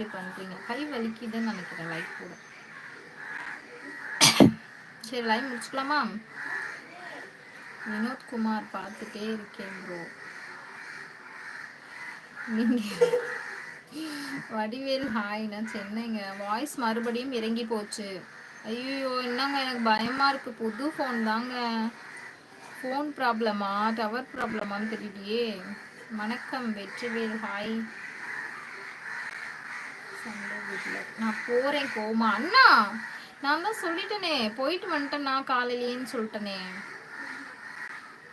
இப்படி பண்ணுறீங்க கை வலிக்குதுன்னு நினைக்கிறேன் லைஃப் கூட. சரி லைவ் முடிச்சுக்கலாமா? வினோத்குமார் பார்த்துட்டே இருக்கேன் ப்ரோ நீங்கள் வடிவேல் ஹாய் நான் சென்னைங்க. வாய்ஸ் மறுபடியும் இறங்கி போச்சு. ஐயோ என்னங்க எனக்கு பயமா இருக்கு. புது ஃபோன் தாங்க. ஃபோன் ப்ராப்ளமா டவர் ப்ராப்ளமான்னு தெரியலையே வணக்கம் வெற்றிவேல் ஹாய் சண்டே வீட்டில் நான் போறேன் கோமா. அண்ணா நான் தான் சொல்லிட்டேனே. போயிட்டு வந்துட்டேன்னா காலையிலேன்னு சொல்லிட்டேனே.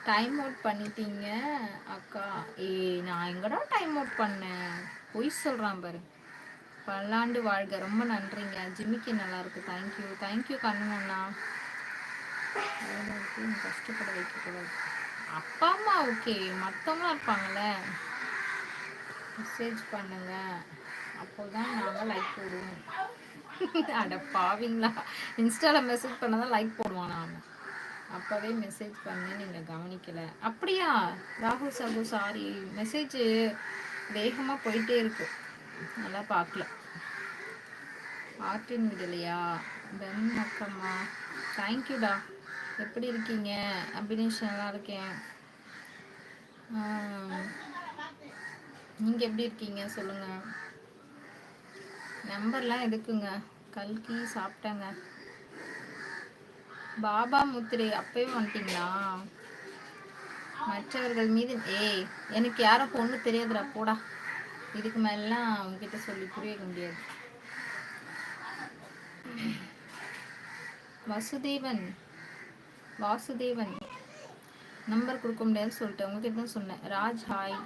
டைம் அவுட் பண்ணிட்டீங்க அக்கா. ஏய் நான் எங்கடா டைம் அவுட் பண்ணேன்? பொய் சொல்கிறான் பாரு. பல்லாண்டு வாழ்க. ரொம்ப நன்றிங்க. ஜிம்மிக்கு நல்லா இருக்கு. தேங்க்யூ தேங்க்யூ கண்ணண்ணா கஷ்டப்பட வைக்கக்கூடாது அப்பா அம்மா ஓகே மற்றவங்களாம் இருப்பாங்கல்ல. மெசேஜ் அப்போ அப்போதான் நாங்கள் லைக் போடுவோம். அட பாவிங்களா. இன்ஸ்டாவில் மெசேஜ் பண்ணால் லைக் போடுவான் நான் அப்போவே மெசேஜ் பண்ணி நீங்கள் கவனிக்கலை. அப்படியா? ராகுல் சாகு சாரி மெசேஜ் வேகமாக போயிட்டே இருக்கு. நல்லா பார்க்கல. ஆர்டின் விடலையா? பென் அக்கம்மா தேங்க்யூடா எப்படி இருக்கீங்க? அபினேஷ் நல்லா இருக்கேன். நீங்கள் எப்படி இருக்கீங்க? சொல்லுங்கள் நம்பர்லாம் எதுக்குங்க கல்கி சாப்பிட்டேங்க. பாபா முத்திரை அப்பவே வந்துட்டீங்களா? மற்றவர்கள் மீது ஏய் எனக்கு யாரும் பொண்ணு தெரியாதுடா போடா. இதுக்கு மேலாம் உங்ககிட்ட சொல்லி புரிய முடியாது. வசுதேவன் வாசுதேவன். நம்பர் கொடுக்க முடியாதுன்னு சொல்லிட்டு உங்ககிட்ட தான் சொன்னேன். ராஜ் ஹாய்.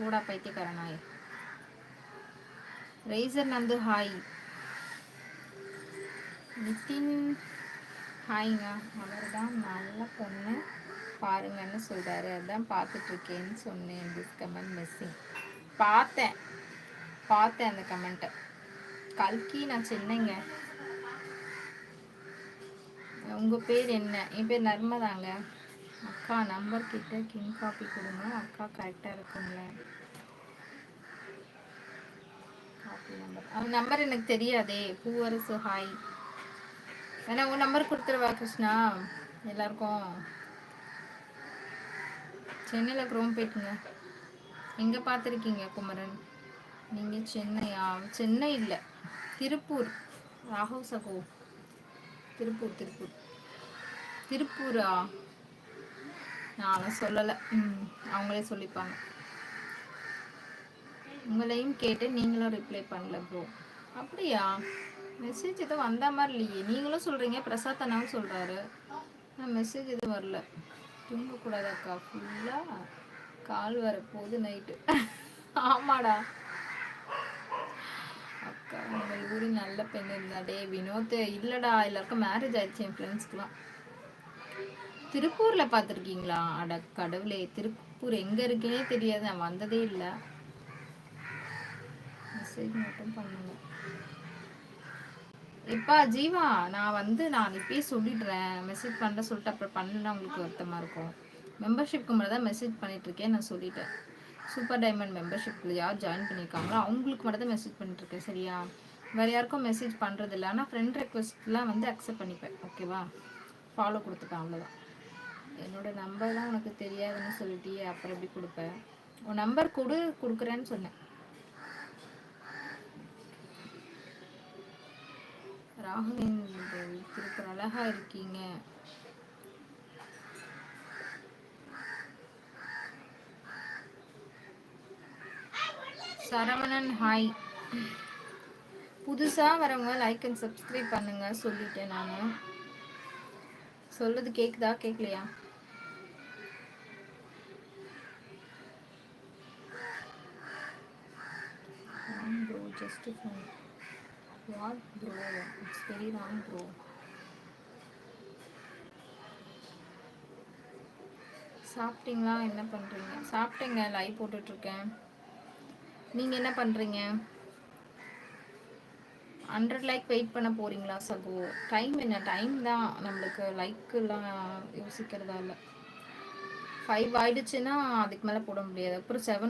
போடா பைத்தியக்காரனாய் ரேசர் நந்து ஹாய். நிதின் ஹாய்ங்க. அவர் தான் நல்ல பொண்ணு. பாருங்கன்னு சொல்கிறாரு அதான் பார்த்துட்ருக்கேன்னு சொன்னேன். திஸ் கமெண்ட் மிஸ்ஸிங் பார்த்தேன். பார்த்தேன் அந்த கமெண்ட்டை கல்கி நான் சென்னைங்க. உங்கள் பேர் என்ன? என் பேர் நர்மதாங்க. அக்கா நம்பர் கிட்ட கிங் காப்பி கொடுங்க. அக்கா கரெக்டாக இருக்கும்ல. காப்பி நம்பர் அவன் நம்பர் எனக்கு தெரியாதே. பூவரசு ஹாய் வேணா உன் நம்பர் கொடுத்துருவா கிருஷ்ணா? எல்லாருக்கும். சென்னையில் குரோம் போயிட்டுங்க. எங்கே பார்த்துருக்கீங்க குமரன்? நீங்கள் சென்னையா? சென்னை இல்லை. திருப்பூர். ராகவ் சகோ. திருப்பூர் திருப்பூர். திருப்பூரா? நானும் சொல்லலை. ம் அவங்களே சொல்லிப்பாங்க. உங்களையும் கேட்டு நீங்களும் ரிப்ளை பண்ணல ப்ரோ அப்படியா? மெசேஜ் எதுவும் வந்த மாதிரி இல்லையே. நீங்களும் சொல்கிறீங்க பிரசாத் அண்ணாவும் சொல்கிறாரு ஆனால் மெசேஜ் எதுவும் வரல. தூங்கக்கூடாது அக்கா. ஃபுல்லாக கால் வர போகுது நைட்டு ஆமாடா. அக்கா உங்கள் ஊரில் நல்ல பெண் இருந்தா டே வினோத் இல்லைடா. எல்லாருக்கும் மேரேஜ் ஆயிடுச்சு என் ஃப்ரெண்ட்ஸ்க்குலாம் திருப்பூரில் பார்த்துருக்கீங்களா அட கடவுளே திருப்பூர் எங்கே இருக்குன்னே தெரியாது நான் வந்ததே இல்லை. மெசேஜ் மட்டும் பண்ணுங்க. இப்பா ஜீவா நான் வந்து நான் இப்பயே சொல்லிடுறேன். மெசேஜ் பண்ண சொல்லிட்டு அப்புறம் பண்ணலாம் உங்களுக்கு வருத்தமாக இருக்கும். மெம்பர்ஷிப்க்கு மட்டும் தான் மெசேஜ் பண்ணிகிட்ருக்கேன் நான் சொல்லிட்டேன். சூப்பர் டைமண்ட் மெம்பர்ஷிப்பில் யார் ஜாயின் பண்ணியிருக்காங்களோ அவங்களுக்கு மட்டும் தான் மெசேஜ் பண்ணிட்டுருக்கேன் சரியா? வேறு யாருக்கும் மெசேஜ் பண்ணுறது இல்லை ஆனால் ஃப்ரெண்ட் ரெக்வஸ்ட்லாம் வந்து அக்செப்ட் பண்ணிப்பேன் ஓகேவா ஃபாலோ கொடுத்துப்பேன் அவ்வளோதான் என்னோடய நம்பர்லாம் உனக்கு தெரியாதுன்னு சொல்லிட்டியே அப்புறம் எப்படி கொடுப்பேன் உன் நம்பர் கொடு கொடுக்குறேன்னு சொன்னேன். ராகுலின் திருப்பி அழகா இருக்கீங்க. சரவணன் ஹாய் புதுசாக வரவங்க லைக் அண்ட் சப்ஸ்கிரைப் பண்ணுங்க சொல்லிட்டேன் நான். சொல்றது கேக்குதா கேட்கலையா just what bro it's very wrong bro சாப்பிட்டீங்களா? என்ன பண்ணுறீங்க சாப்பிட்டேங்க லைவ் போட்டுட்ருக்கேன். நீங்கள் என்ன பண்ணுறீங்க ஹண்ட்ரட் லைக் வெயிட் பண்ண போகிறீங்களா சகோ? டைம் என்ன? டைம் தான். நம்மளுக்கு லைக்கெல்லாம் யோசிக்கிறதா இல்லை. ஃபைவ் ஆயிடுச்சுன்னா அதுக்கு மேலே போட முடியாது. அப்புறம் செவன்